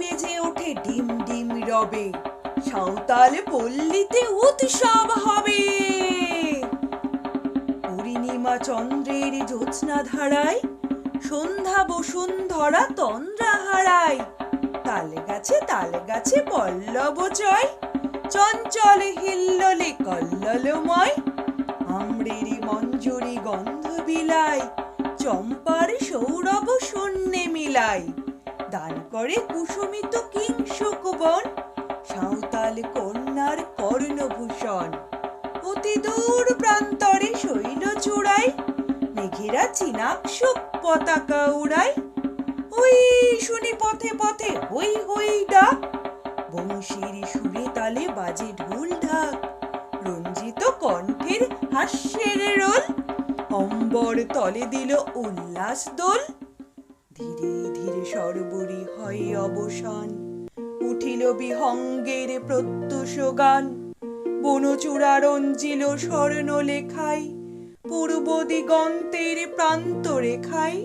বেজে ওঠে ডিম ডিম রবে। সাঁওতাল পল্লীতে উৎসব হবে। পূর্ণিমা চন্দ্রের জ্যোৎস্না ধারায়, সন্ধ্যা বসুন্ধরা তন্দ্রা হারায়। তাল গাছে তাল গাছে পল্লব জয়, চঞ্চল হিল্লোলে কল্ললময় আমরের মঞ্জুরি গন্ধ বিলায়, চম্পার সৌরভ শূন্যে মিলায়। দান করে কুসুমিত কিংশুক বন সাঁওতাল কন্যার কর্ণভূষণ। অতি দূর প্রান্তরে শৈল চূড়ায় মেঘেরা চিনাকশুক পতাকা উড়ায় ওই শুনি পথে পথে হই হই ডাক, বংশীর সুরে তালে বাজে ঢোল ঢাক। রঞ্জিত কণ্ঠের হাস্যের রোল, অম্বর তলে দিল উল্লাস দোল। ধীরে সর্বরি হয় অবসান। উঠিল বিহঙ্গের প্রত্যুষ গান বনচূড়া রঞ্জিল স্বর্ণ লেখায় পূর্ব দিগন্তের প্রান্ত রেখায়